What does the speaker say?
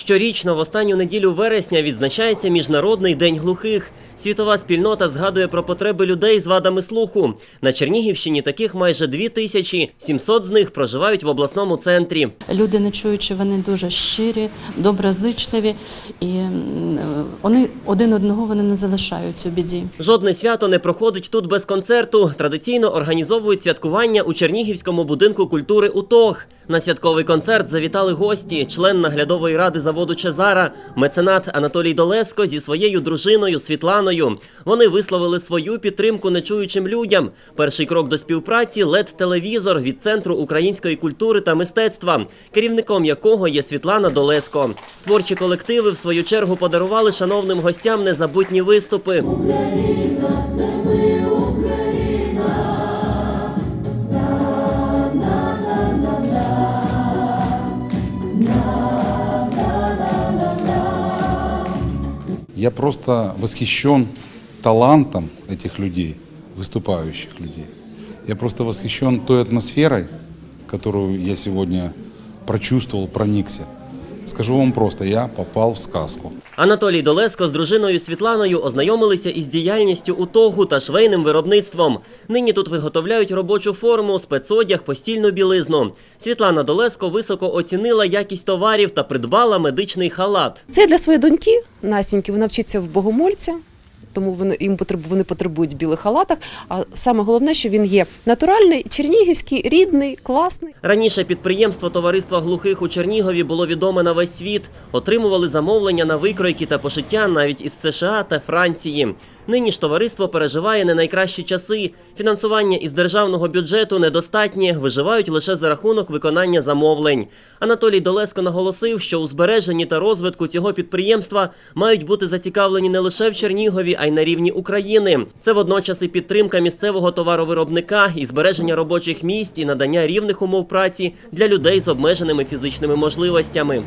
Щорічно в останню неділю вересня відзначається Міжнародний день глухих. Світова спільнота згадує про потреби людей з вадами слуху. На Чернігівщині таких майже дві тисячі. 700 з них проживають в обласному центрі. Люди не чуючи, вони дуже щирі, доброзичливі, і вони один одного вони не залишають у біді. Жодне свято не проходить тут без концерту. Традиційно організовують святкування у Чернігівському будинку культури УТОГ. На святковий концерт завітали гості, член наглядової ради заводу Чезара, меценат Анатолій Долеско зі своєю дружиною Світланою. Вони висловили свою підтримку нечуючим людям. Перший крок до співпраці led телевізор від Центру української культури та мистецтва, керівником якого є Світлана Долеско. Творчі колективи в свою чергу подарували шановним гостям незабутні виступи. Я просто восхищен талантом этих людей, выступающих людей. Я просто восхищен той атмосферой, которую я сегодня прочувствовал, проникся. Скажу вам просто, я попав в сказку. Анатолій Долеско з дружиною Світланою ознайомилися із діяльністю УТОГу та швейним виробництвом. Нині тут виготовляють робочу форму, спецодяг, постільну білизну. Світлана Долеско високо оцінила якість товарів та придбала медичний халат. Це для своєї доньки Настіньки. Вона вчиться в богомольця, тому вони їм потреб- вони потребують білих халатах. А саме головне, що він є натуральний, чернігівський, рідний, класний. Раніше підприємство товариства глухих у Чернігові було відоме на весь світ. Отримували замовлення на викройки та пошиття навіть із США та Франції. Нині ж товариство переживає не найкращі часи. Фінансування із державного бюджету недостатнє, виживають лише за рахунок виконання замовлень. Анатолій Долеско наголосив, що у збереженні та розвитку цього підприємства мають бути зацікавлені не лише в Чернігові, а й на рівні України. Це водночас і підтримка місцевого товаровиробника, і збереження робочих місць, і надання рівних умов праці для людей з обмеженими фізичними можливостями.